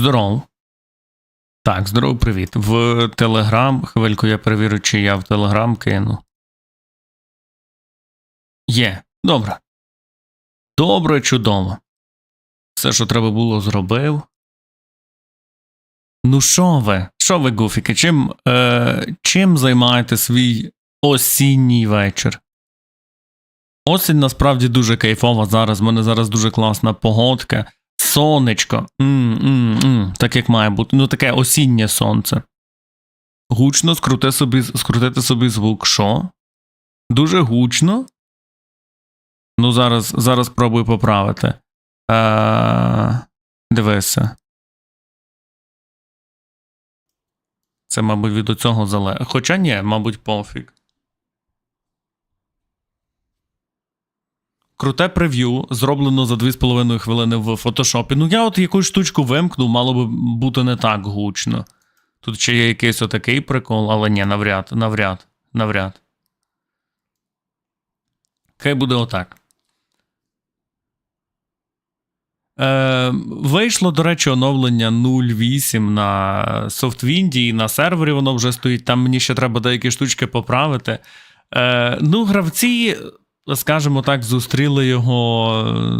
Здоров. Так, здоров, привіт. В Телеграм. Хвильку я перевірю, чи я в Телеграм кину. Є. Добре. Добре, чудово. Все, що треба було, зробив. Ну, що ви? Що ви, Гуфіки? Чим, е, чим займаєте свій осінній вечір? Осінь насправді дуже кайфова зараз. В мене зараз дуже класна погодка. Сонечко. М-м-м, так як має бути. Ну, таке осіннє сонце. Гучно скрути собі, скрутити собі звук. Що? Дуже гучно. Ну, зараз, зараз пробую поправити. Е, дивися. Це, мабуть, від цього залежить. Хоча ні, мабуть, пофіг. Круте прев'ю, зроблено за 2,5 хвилини в фотошопі. Ну, я от якусь штучку вимкнув, мало би бути не так гучно. Тут ще є якийсь отакий прикол, але ні, навряд, навряд, навряд. Хай буде отак. Е, вийшло, до речі, оновлення 0.8 на SoftWind і на сервері воно вже стоїть. Там мені ще треба деякі штучки поправити. Е, ну, гравці, скажімо так, зустріли його е,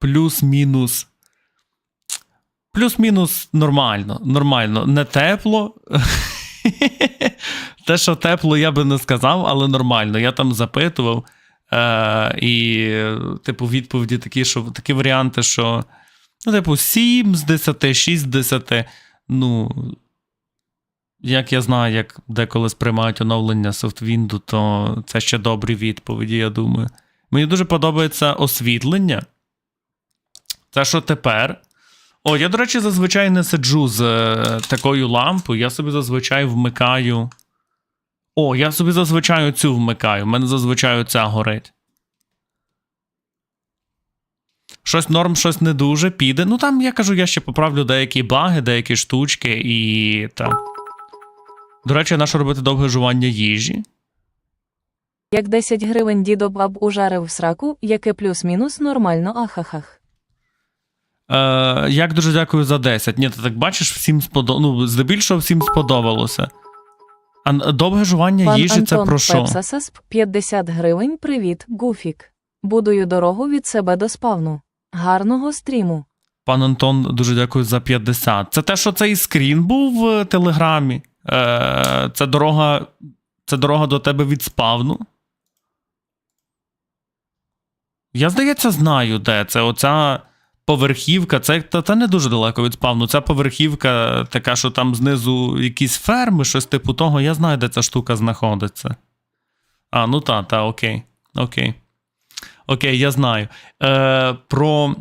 плюс-мінус. Плюс-мінус нормально. Нормально. Не тепло. Те, що тепло, я би не сказав, але нормально. Я там запитував. Е, і, типу, відповіді такі, що такі варіанти, що, ну, типу, 7 з 10, 6 з 10. Ну, як я знаю, як деколи сприймають оновлення SoftWind, то це ще добрі відповіді, я думаю. Мені дуже подобається освітлення. Те, що тепер. О, я, до речі, зазвичай не сиджу з е, такою лампою. Я собі зазвичай вмикаю. О, я собі зазвичай цю вмикаю. У мене зазвичай ця горить. Щось норм, щось не дуже піде. Ну там я кажу, я ще поправлю деякі баги, деякі штучки і так. До речі, нащо робити довге жування їжі? Як 10 гривень дідо баб ужарив в сраку, яке плюс-мінус нормально ахахах. Е, як дуже дякую за 10. Ні, ти так бачиш, всім сподобалося. Ну, здебільшого всім сподобалося. А довге жування Пан їжі це про що? Пепсасасп 50 гривень. Привіт, Гуфік. Будую дорогу від себе до спавну. Гарного стріму. Пан Антон, дуже дякую за 50. Це те, що цей скрін був в Телеграмі. Е, це дорога. Це дорога до тебе від спавну. Я, здається, знаю, де це. Оця поверхівка. Це та, та не дуже далеко від спавну. Ця поверхівка, така, що там знизу якісь ферми, щось типу того. Я знаю, де ця штука знаходиться. А, ну та, та, окей. Окей. Окей, я знаю. Е, про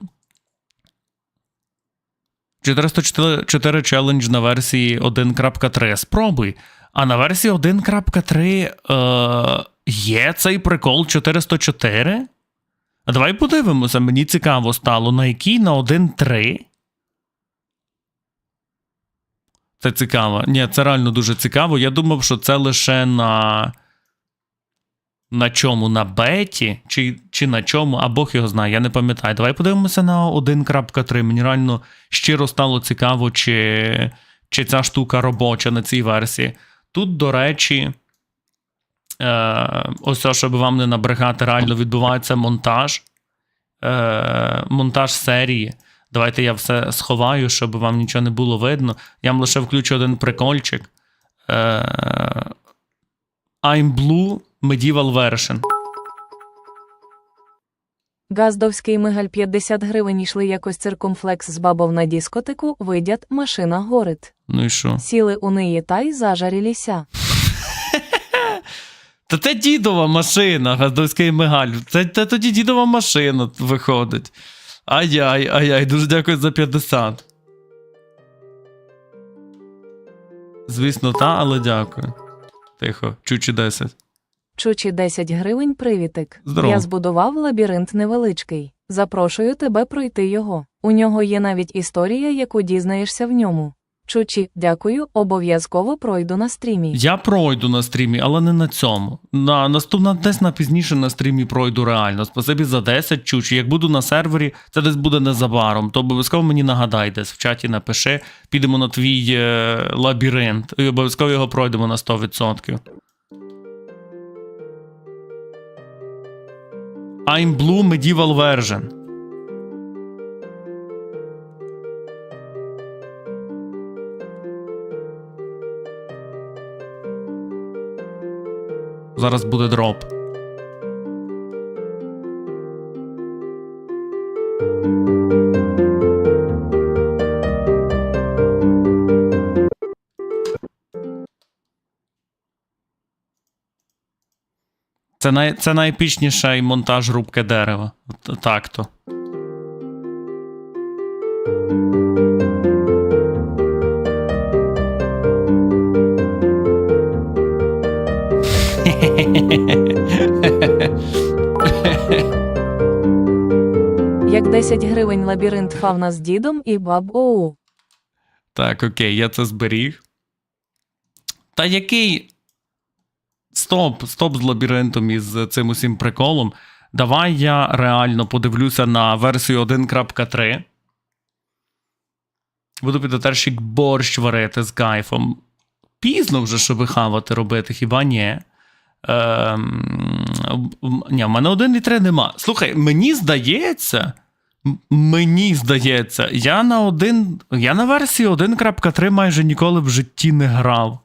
404 челендж на версії 1.3. Спробуй. А на версії 1.3 е, є цей прикол 404? А давай подивимося, мені цікаво стало, на якій на 1.3. Це цікаво. Ні, це реально дуже цікаво. Я думав, що це лише на. На чому? На беті? Чи, чи на чому? А Бог його знає, я не пам'ятаю. Давай подивимося на 1.3. Мені реально щиро стало цікаво, чи, чи ця штука робоча на цій версії. Тут, до речі, е, ось це, щоб вам не набрехати, реально відбувається монтаж. Е, монтаж серії. Давайте я все сховаю, щоб вам нічого не було видно. Я вам лише включу один прикольчик. Е, I'm Blue Medieval Version. Газдовський мигаль 50 гривень йшли якось циркумфлекс з бабов на дискотеку, видять, машина горить. Ну і що? Сіли у неї та й зажаріліся. Та це дідова машина, газдовський мигаль. Це, це тоді дідова машина виходить. Ай-яй, ай-яй, дуже дякую за 50. Звісно, та, але дякую. Тихо, чучі 10. Чучі 10 гривень привітик. Здорово. Я збудував лабіринт невеличкий. Запрошую тебе пройти його. У нього є навіть історія, яку дізнаєшся в ньому. Чучі, дякую, обов'язково пройду на стрімі. Я пройду на стрімі, але не на цьому. На наступна десь на пізніше на стрімі пройду реально. Спасибі за 10 чучі. Як буду на сервері, це десь буде незабаром. То обов'язково мені нагадай десь в чаті напиши. Підемо на твій е, лабіринт. І обов'язково його пройдемо на 100%. I'm Blue Medieval Version. Зараз буде дроп. Це, най, це найепічніший монтаж рубки дерева. Так то. Як 10 гривень лабіринт фавна з дідом і баб оу. Так, окей, я це зберіг. Та який. Стоп, стоп з лабіринтом і з цим усім приколом. Давай я реально подивлюся на версію 1.3. Буду підотерщик борщ варити з кайфом. Пізно вже, щоб хавати робити, хіба ні? Ем, ні, в мене 1.3 нема. Слухай, мені здається. Мені здається, я на один. Я на версії 1.3 майже ніколи в житті не грав.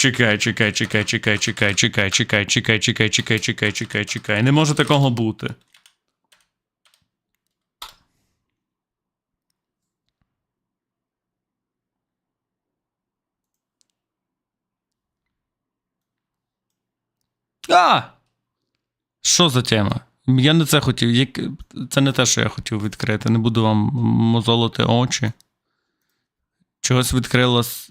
Чекай, чекай, чекай, чекай, чекай, чекай, чекай, чекай, чекай, чекай, чекай, чекай, чекай. Не може такого бути. А! Що за тема? Я не це хотів. Це не те, що я хотів відкрити. Не буду вам мозолити очі. Чогось відкрилось.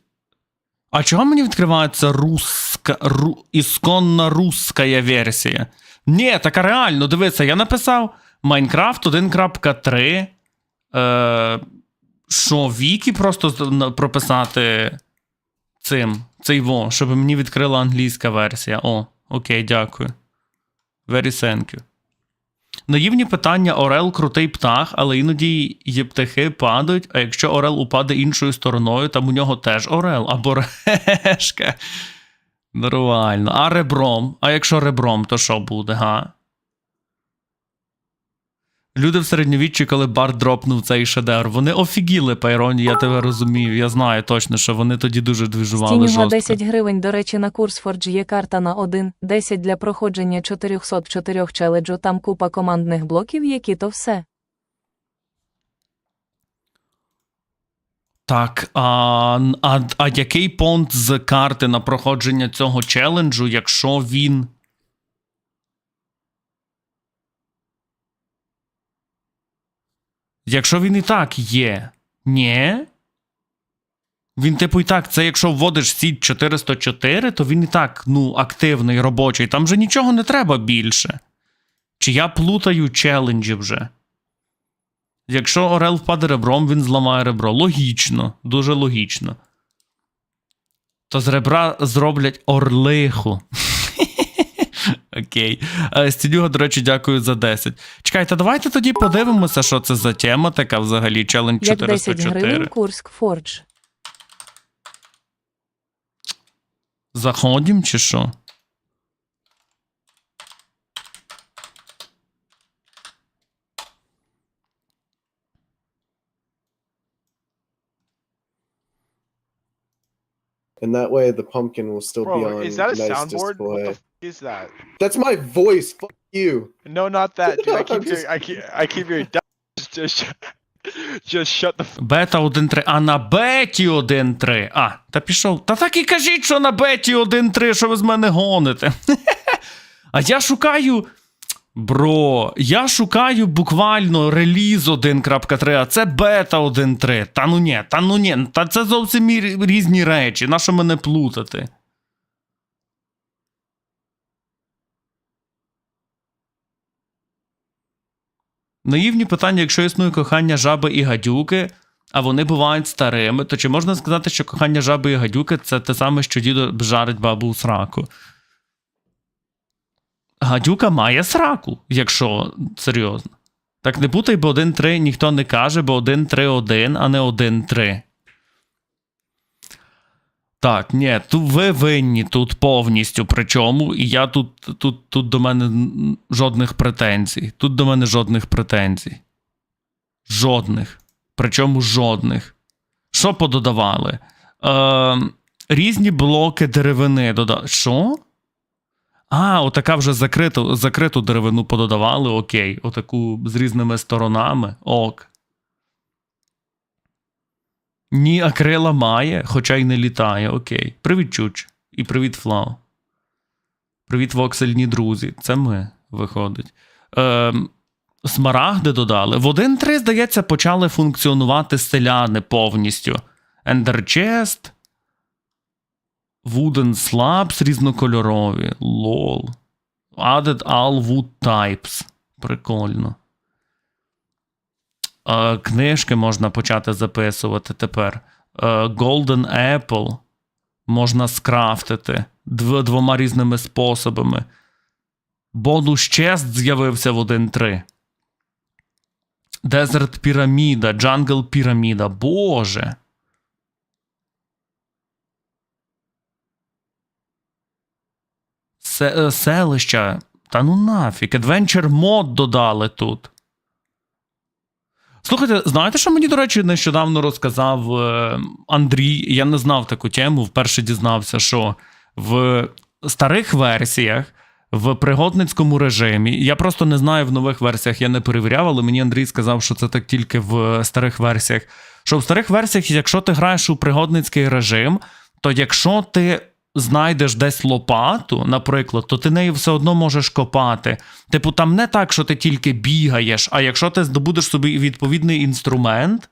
А чого мені відкривається руска, ру, ісконна руська версія? Ні, така реально, дивися, я написав Minecraft 1.3. Е, що, Вікі просто прописати цим, цей во, щоб мені відкрила англійська версія. О, окей, дякую. Very thank you. Наївні питання Орел крутий птах, але іноді є птахи падають, а якщо Орел упаде іншою стороною, там у нього теж Орел або решка. Нормально. А ребром? А якщо ребром, то що буде, га? Люди в середньовіччі, коли Барт дропнув цей шедевр, вони офігіли, Пайроні, я тебе розумію. Я знаю точно, що вони тоді дуже двіжували жорстко. 10 гривень, до речі, на курс Forge є карта на 1, 10 для проходження 404 челеджу, там купа командних блоків, які то все. Так, а, а, а який понт з карти на проходження цього челенджу, якщо він. Якщо він і так є. Ні? Він, типу, і так, це якщо вводиш сіть 404, то він і так, ну, активний, робочий. Там же нічого не треба більше. Чи я плутаю челенджі вже? Якщо Орел впаде ребром, він зламає ребро. Логічно, дуже логічно. То з ребра зроблять орлиху. Окей. Стілюга, Стінюга, до речі, дякую за 10. Чекайте, давайте тоді подивимося, що це за тема така взагалі. Челендж Як 10 гривень 404. Курск Forge. Заходім чи що? And that way the pumpkin will still Bro, be on is that a nice soundboard? display. What the f- is that? That's my voice. Fuck you. No, not that, dude. I keep just- hearing, I keep, I keep hearing. Just, just, just shut the. F- Бета 1.3, а на беті 1.3. А, та пішов. Та так і кажіть, що на беті 1.3, що ви з мене гоните. А я шукаю. Бро, я шукаю буквально реліз 1.3, а це бета 1.3. Та ну ні, та ну ні, та це зовсім різні речі. Нащо мене плутати? Наївні питання, якщо існує кохання жаби і гадюки, а вони бувають старими, то чи можна сказати, що кохання жаби і гадюки це те саме, що дідо жарить бабу у сраку? Гадюка має сраку, якщо серйозно. Так не путай, бо 1-3 ніхто не каже, бо 1-3-1, а не 1-3. Так, ні, тут ви винні тут повністю. Причому, і я тут, тут, тут до мене жодних претензій. Тут до мене жодних претензій. Жодних. Причому жодних. Що пододавали? Е, різні блоки деревини додали. Що? А, отака вже закриту, закриту деревину пододавали, окей. Отаку з різними сторонами. Ок. Ні, акрила має, хоча й не літає, окей. Привіт, Чуч. І привіт, Флау. Привіт, воксельні друзі. Це ми, виходить. Ем, смарагди додали. В 1.3, здається, почали функціонувати селяни повністю. Chest, Wooden Slabs різнокольорові. Лол. Added all wood types. Прикольно. Е, книжки можна почати записувати тепер. Е, Golden Apple можна скрафтити дв- двома різними способами. Бонус чест з'явився в 1.3. Desert піраміда, Jungle піраміда. Боже. Се- е, селища. Та ну нафіг. Adventure мод додали тут. Слухайте, знаєте, що мені, до речі, нещодавно розказав е, Андрій? Я не знав таку тему. Вперше дізнався, що в старих версіях, в пригодницькому режимі, я просто не знаю в нових версіях, я не перевіряв, але мені Андрій сказав, що це так тільки в старих версіях. Що в старих версіях, якщо ти граєш у пригодницький режим, то якщо ти знайдеш десь лопату, наприклад, то ти нею все одно можеш копати. Типу, там не так, що ти тільки бігаєш, а якщо ти здобудеш собі відповідний інструмент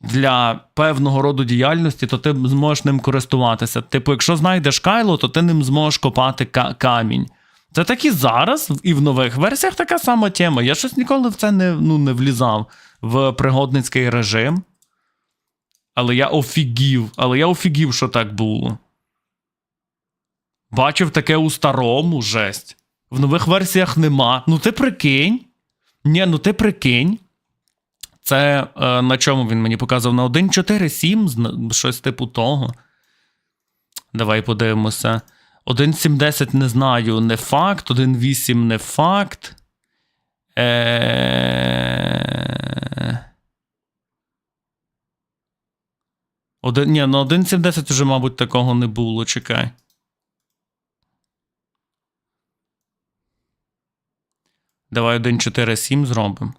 для певного роду діяльності, то ти зможеш ним користуватися. Типу, якщо знайдеш кайло, то ти ним зможеш копати ка- камінь. Це так і зараз, і в нових версіях така сама тема. Я щось ніколи в це не, ну, не влізав в пригодницький режим. Але я офігів, але я офігів, що так було. Бачив таке у старому жесть. В нових версіях нема. Ну ти прикинь. Ні, ну ти прикинь. Це е, на чому він мені показав? На 1.4.7, зна- щось типу того. Давай подивимося. 1.7.10 не знаю, не факт. 1.8 не факт. Е... Один, ні, на 1.7.10 вже, мабуть, такого не було. Чекай. Давай 1.4.7 зробимо.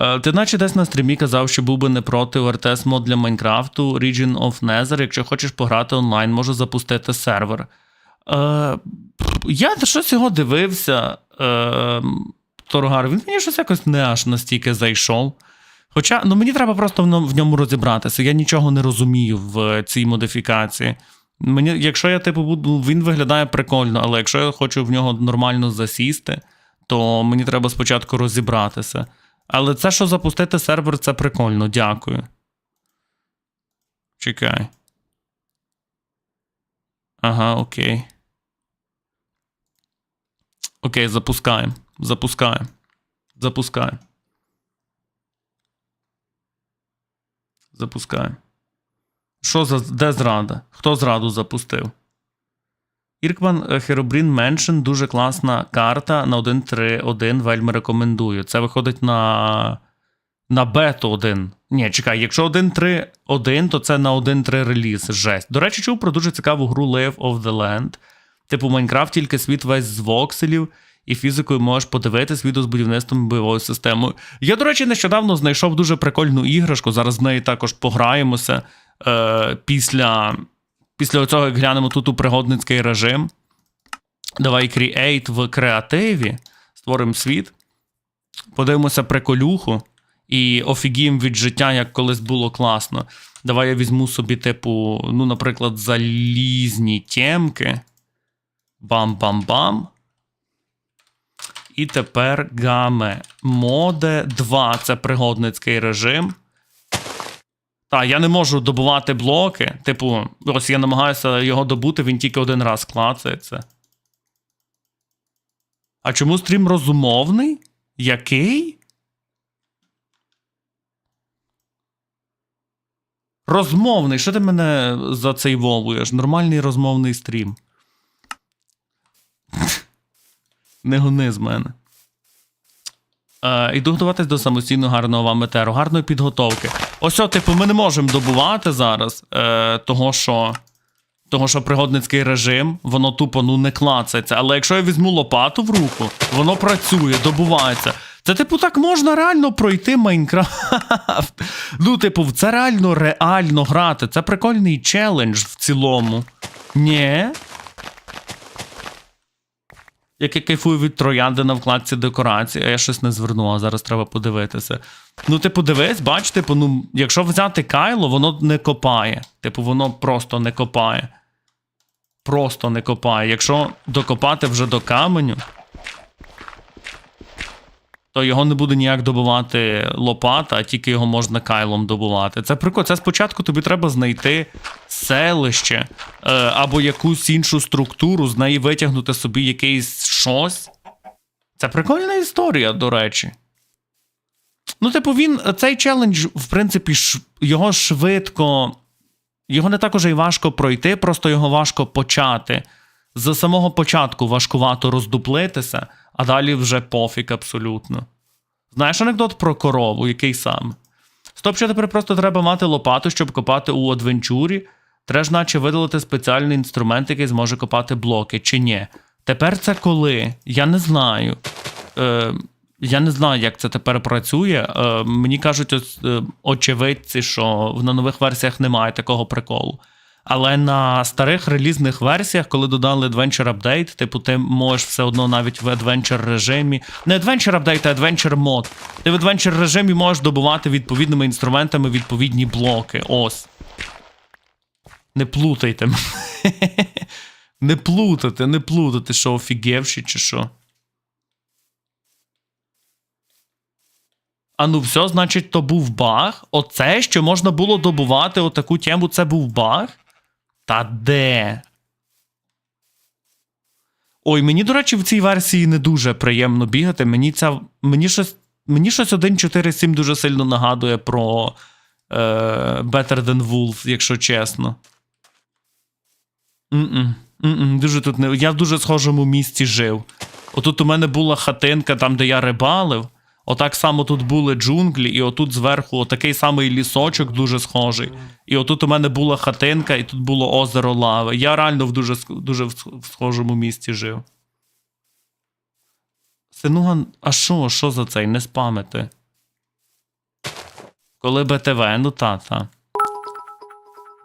Е, Ти наче десь на стрімі казав, що був би не проти РТС мод для Майнкрафту Region of Nether. Якщо хочеш пограти онлайн, можу запустити сервер. Е, я щось його дивився. Е, Торгар, він мені щось якось не аж настільки зайшов. Хоча ну, мені треба просто в ньому розібратися. Я нічого не розумію в цій модифікації. Мені, якщо я типу буду, він виглядає прикольно, але якщо я хочу в нього нормально засісти, то мені треба спочатку розібратися. Але це, що запустити сервер, це прикольно, дякую. Чекай. Ага, окей. Окей, запускаємо. Запускаємо. Запускаємо. Запускаємо. Що за де зрада? Хто зраду запустив? Іркман е, Херобрін Меншин дуже класна карта на 1.3.1. Вельми рекомендую. Це виходить на. На бету 1. Ні, чекай, якщо 1.3.1, то це на 1.3 реліз. Жесть. До речі, чув про дуже цікаву гру Live of the Land. Типу Майнкрафт, тільки світ весь з вокселів, і фізикою можеш подивитись відео з будівництвом бойовою системою. Я, до речі, нещодавно знайшов дуже прикольну іграшку. Зараз з нею також пограємося е, після, після цього, як глянемо тут у пригодницький режим. Давай create в креативі, створимо світ, подивимося приколюху і офігіємо від життя, як колись було класно. Давай я візьму собі, типу, ну, наприклад, залізні тємки. Бам-бам-бам. І тепер гаме. Моде 2 це пригодницький режим. Так, я не можу добувати блоки. Типу, ось я намагаюся його добути, він тільки один раз клацається. А чому стрім розумовний? Який? Розмовний. Що ти мене зацейвовуєш? Нормальний розмовний стрім. Не гони з мене. Е, іду готуватись до самостійно гарного вам етеру, гарної підготовки. Ось, о, типу, ми не можемо добувати зараз, е, того, що. Того, що пригодницький режим, воно тупо ну не клацається. Але якщо я візьму лопату в руку, воно працює, добувається. Це, типу, так можна реально пройти Майнкрафт. Ну, типу, це реально реально грати. Це прикольний челендж в цілому. Ні. Як я кайфую від троянди на вкладці декорації, а я щось не звернув, а зараз треба подивитися. Ну, типу, дивись, бач, типу, ну, якщо взяти кайло, воно не копає. Типу, воно просто не копає. Просто не копає. Якщо докопати вже до каменю, то його не буде ніяк добувати лопата, а тільки його можна кайлом добувати. Це прикольно. Це спочатку тобі треба знайти селище е, або якусь іншу структуру, з неї витягнути собі якийсь щось. Це прикольна історія, до речі. Ну, типу, він цей челендж, в принципі, ш, його швидко. Його не так уже й важко пройти, просто його важко почати. З самого початку важкувато роздуплитися, а далі вже пофіг абсолютно. Знаєш анекдот про корову, який сам? Стоп, що тепер просто треба мати лопату, щоб копати у адвенчурі. Треба ж наче видалити спеціальний інструмент, який зможе копати блоки, чи ні. Тепер це коли? Я не знаю. Е, я не знаю, як це тепер працює. Е, мені кажуть, ось, е, очевидці, що на нових версіях немає такого приколу. Але на старих релізних версіях, коли додали Adventure Update, типу, ти можеш все одно навіть в Adventure режимі. Не Adventure Update, а Adventure мод. Ти в Adventure режимі можеш добувати відповідними інструментами відповідні блоки. Ось. Не плутайте. Не плутати, не плутати, що офігевші чи що. А ну все, значить, то був баг. Оце, що можна було добувати отаку тему, це був баг. Та де? Ой, мені, до речі, в цій версії не дуже приємно бігати. Мені ця. Мені щось. Мені щось 1.4.7 дуже сильно нагадує про е, Better Than Wolf, якщо чесно. М-м, дуже тут не. Я в дуже схожому місці жив. Отут у мене була хатинка, там, де я рибалив. Отак само тут були джунглі, і отут зверху отакий самий лісочок дуже схожий. І отут у мене була хатинка, і тут було озеро лави. Я реально в дуже, дуже в схожому місці жив. Синуган, а що, що за цей? Не спамити. Коли БТВ, ну та-та.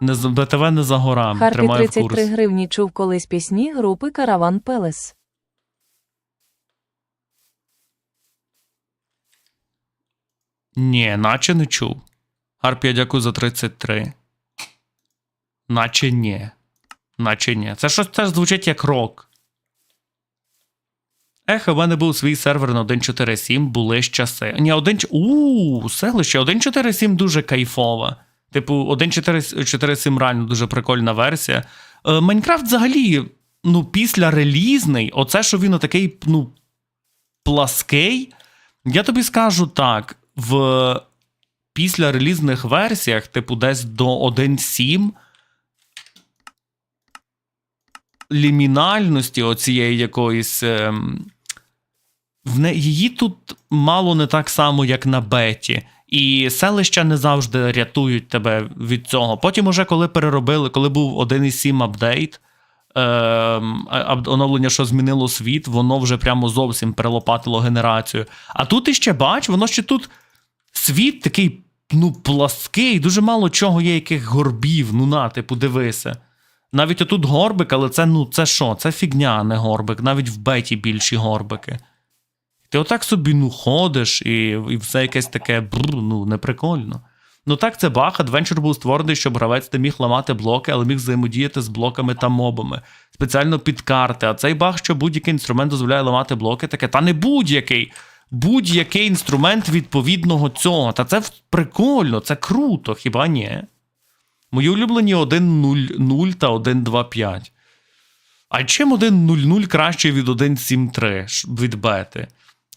Не, БТВ не за горами. Харпі Тримаю в 33 курсі. гривні чув колись пісні групи Караван Пелес. Ні, наче не чув. Харпія, дякую за 33. Наче ні. Наче ні. Це щось теж звучить як рок. Ех, у мене був свій сервер на 1.4.7, були ж часи. Ні, 1. Ууу, селище, 1.4.7 дуже кайфова. Типу, 1.4.7 реально дуже прикольна версія. Е, Майнкрафт взагалі, ну, після релізний, оце, що він отакий, ну, плаский. Я тобі скажу так: в після релізних версіях, типу, десь до 1.7, лімінальності оцієї якоїсь. ем, в не, її тут мало не так само, як на беті. І селища не завжди рятують тебе від цього. Потім, уже коли переробили, коли був 1.7 апдейт, ем, оновлення, що змінило світ, воно вже прямо зовсім перелопатило генерацію. А тут ти ще бач, воно ще тут світ такий, ну, плаский, дуже мало чого є, яких горбів. Ну на, типу, дивися. Навіть отут горбик, але це ну це що? Це фігня, а не горбик. Навіть в беті більші горбики. Ти отак собі ну ходиш, і, і все якесь таке бррр, ну, неприкольно. Ну так, це баг. Адвенчур був створений, щоб гравець не міг ламати блоки, але міг взаємодіяти з блоками та мобами. Спеціально під карти. А цей баг, що будь-який інструмент дозволяє ламати блоки, таке. Та не будь-який. Будь-який інструмент відповідного цього. Та це прикольно, це круто, хіба ні? Мої улюблені 1.0.0 та 1.2.5. А чим 1.0.0 краще від 1.7.3 ш- від бети?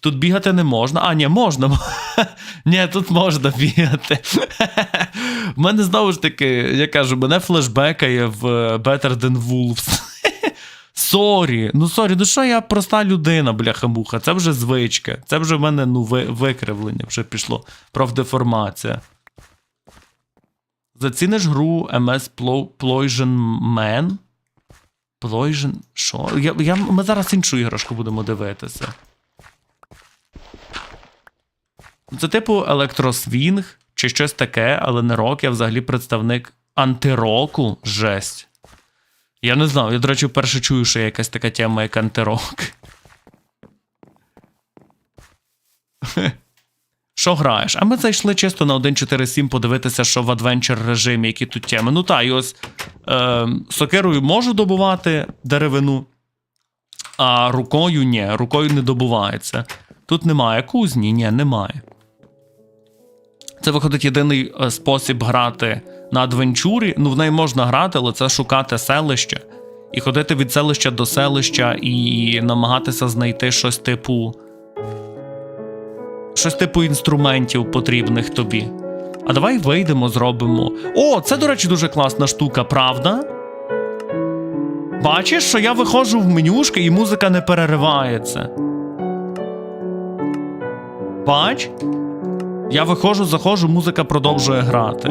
Тут бігати не можна. А, ні, можна. Ні, тут можна бігати. У мене знову ж таки, я кажу, мене флешбекає в е, Better Than Wolves. Сорі, ну сорі, ну що я проста людина, бляха-муха. Це вже звичка. Це вже в мене ну, ви- викривлення вже пішло. Профдеформація. Заціниш гру MS Plo- Ploysion Man? Ploysion? Що? Я, я, ми зараз іншу іграшку будемо дивитися. Це типу електросвінг чи щось таке, але не рок, я взагалі представник антироку. Жесть. Я не знав, я, до речі, вперше чую, що є якась така тема, як антирок. Що граєш? А ми зайшли чисто на 1.4.7 подивитися, що в адвенчер режимі, які тут теми. Ну та, і ось е, сокирою можу добувати деревину, а рукою ні, рукою не добувається. Тут немає кузні, ні, немає. Це виходить єдиний е, спосіб грати на адвенчурі. Ну, в неї можна грати, але це шукати селище. І ходити від селища до селища і намагатися знайти щось типу. Щось типу інструментів потрібних тобі. А давай вийдемо, зробимо. О, це, до речі, дуже класна штука, правда? Бачиш, що я виходжу в менюшки і музика не переривається. Бач? Я виходжу, заходжу, музика продовжує грати.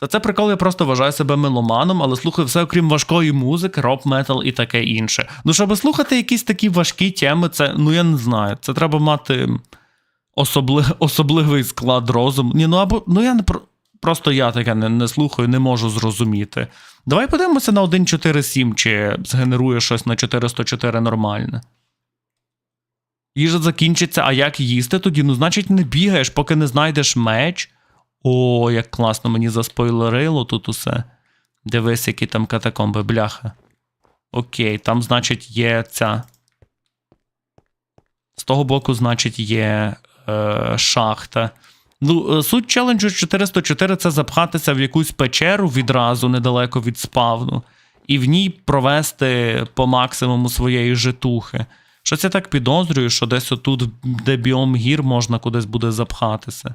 Та це прикол, я просто вважаю себе меломаном, але слухаю все окрім важкої музики, рок, метал і таке інше. Ну, щоб слухати якісь такі важкі теми, це, ну я не знаю, це треба мати особли, особливий склад розуму. Ні, ну або ну я не про. Просто я таке не, не слухаю, не можу зрозуміти. Давай подивимося на 1.4.7, чи згенерує щось на 404 нормальне. Їжа закінчиться, а як їсти тоді? Ну, значить, не бігаєш, поки не знайдеш меч. О, як класно мені заспойлерило тут усе. Дивись, які там катакомби, бляха. Окей, там, значить, є ця. З того боку, значить, є е, шахта. Ну, е, суть челенджу 404 це запхатися в якусь печеру відразу недалеко від спавну, і в ній провести по максимуму своєї житухи. Щось я так підозрюю, що десь отут, де біом гір, можна кудись буде запхатися.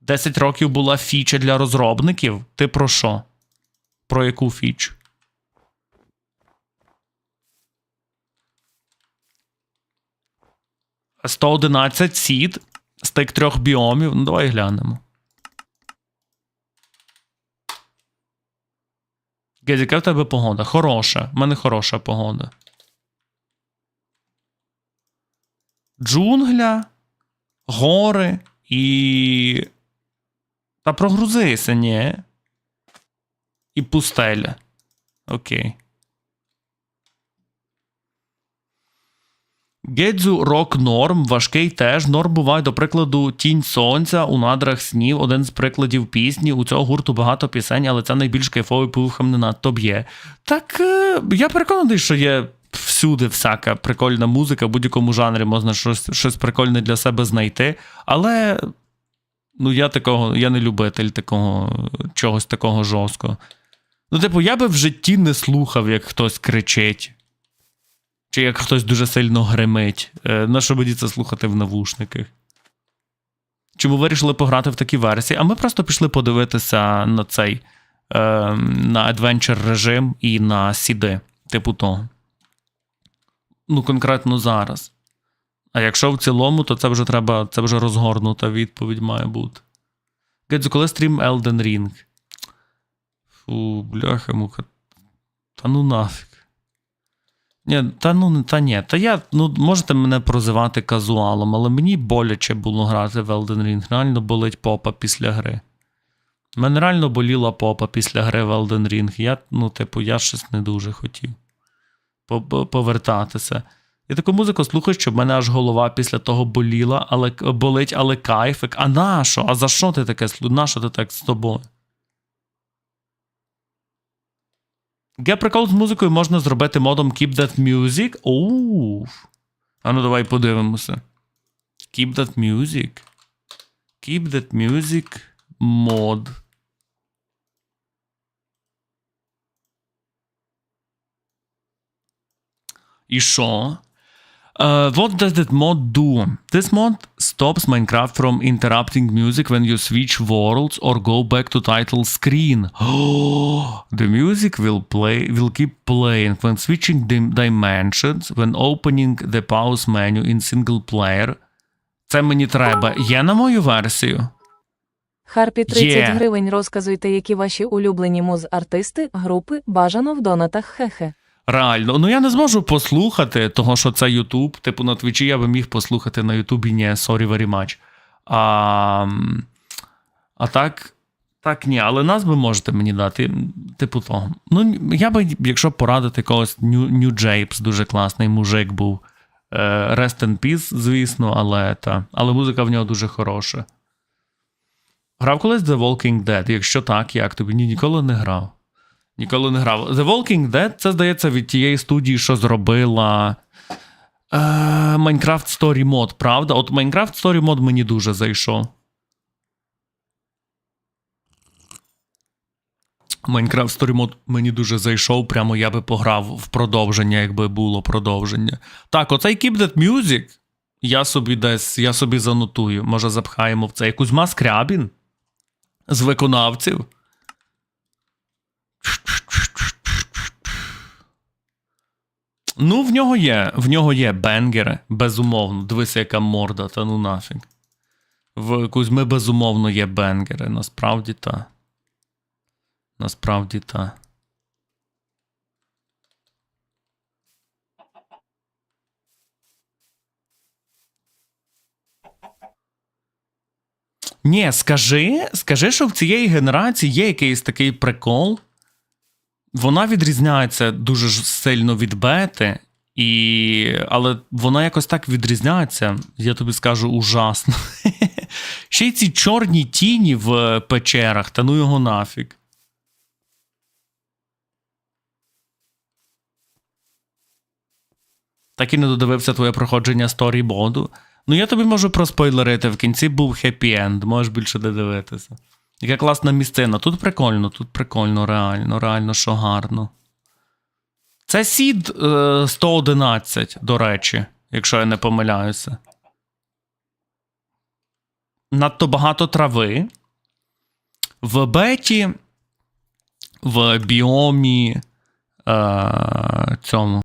Десять років була фіча для розробників. Ти про що? Про яку фічу? — 111 сід з тих трьох біомів. Ну, давай глянемо. Геді, яка в тебе погода? Хороша. У мене хороша погода. Джунгля, гори і. Та прогрузися, ні. І пустеля. Окей. Гедзю рок норм, важкий теж. Норм буває, до прикладу, Тінь сонця у надрах снів, один з прикладів пісні. У цього гурту багато пісень, але це найбільш кайфовий повухам не надто б'є. Так е, я переконаний, що є всюди всяка прикольна музика, в будь-якому жанрі можна щось, щось прикольне для себе знайти. Але ну, я такого, я не любитель такого чогось такого жорсткого. Ну, типу, я би в житті не слухав, як хтось кричить. Чи як хтось дуже сильно гримить. Е, На що мені це слухати в навушниках? Чому вирішили пограти в такі версії? А ми просто пішли подивитися на цей е, на Adventure режим і на CD, типу того. Ну, конкретно зараз. А якщо в цілому, то це вже треба, це вже розгорнута відповідь має бути. Гедзу, коли стрім Elden Ring? Фу, бляха муха. Та ну нафіг. Ні, та ну та ні. Та я, ну, можете мене прозивати казуалом, але мені боляче було грати в Elden Ring. Реально болить попа після гри. У мене реально боліла попа після гри в Elden Ring. Я, ну, типу, я щось не дуже хотів. по- по- повертатися. Я таку музику слухаю, щоб в мене аж голова після того боліла, але болить, але кайфик. А на що? А за що ти таке? На що ти так з тобою? Є прикол з музикою можна зробити модом Keep That Music. Оу. А ну давай подивимося. Keep That Music. Keep That Music мод. І що? Uh, what does that mod do? This mod stops Minecraft from interrupting music when you switch worlds or go back to title screen. the music will play will keep playing when switching dim- dimensions, when opening the pause menu in single player. Це мені треба. Є на мою версію? Харпі 30 Є. гривень. Розказуйте, які ваші улюблені муз-артисти, групи, бажано в донатах хехе. Реально, ну я не зможу послухати, того що це Ютуб. Типу на Твічі я би міг послухати на Ютубі, ні, sorry very much. А, а так, так ні, але нас би можете мені дати, типу того. Ну, я би, якщо порадити когось, New, Japes, дуже класний мужик був. Е, Rest in Peace, звісно, але, та, але музика в нього дуже хороша. Грав колись The Walking Dead? Якщо так, як тобі? Ні, ніколи не грав. Ніколи не грав. The Walking Dead це, здається, від тієї студії, що зробила е, Minecraft Story Mod, правда? От Minecraft Story Mod мені дуже зайшов. Minecraft Story Mod мені дуже зайшов, прямо я би пограв в продовження, якби було продовження. Так, оцей Keep That Music. Я собі десь, я собі занотую. Може, запхаємо в це. Кузьма Скрябін з виконавців. Ну, в нього є. В нього є бенгери, безумовно. Дивися, яка морда, та ну нафіг. В Кузьми, безумовно, є бенгери. Насправді та. Насправді та. Ні, скажи, скажи, що в цієї генерації є якийсь такий прикол. Вона відрізняється дуже сильно від бети, і... але вона якось так відрізняється, я тобі скажу, ужасно. Ще й ці чорні тіні в печерах, та ну його нафіг. Так і не додивився твоє проходження сторібоду. Ну, я тобі можу проспойлерити, в кінці був хеппі-енд, можеш більше не дивитися. Яка класна місцина. Тут прикольно, тут прикольно, реально, реально, що гарно. Це сід е, 111, до речі, якщо я не помиляюся. Надто багато трави. В беті, в біомі е, цьому.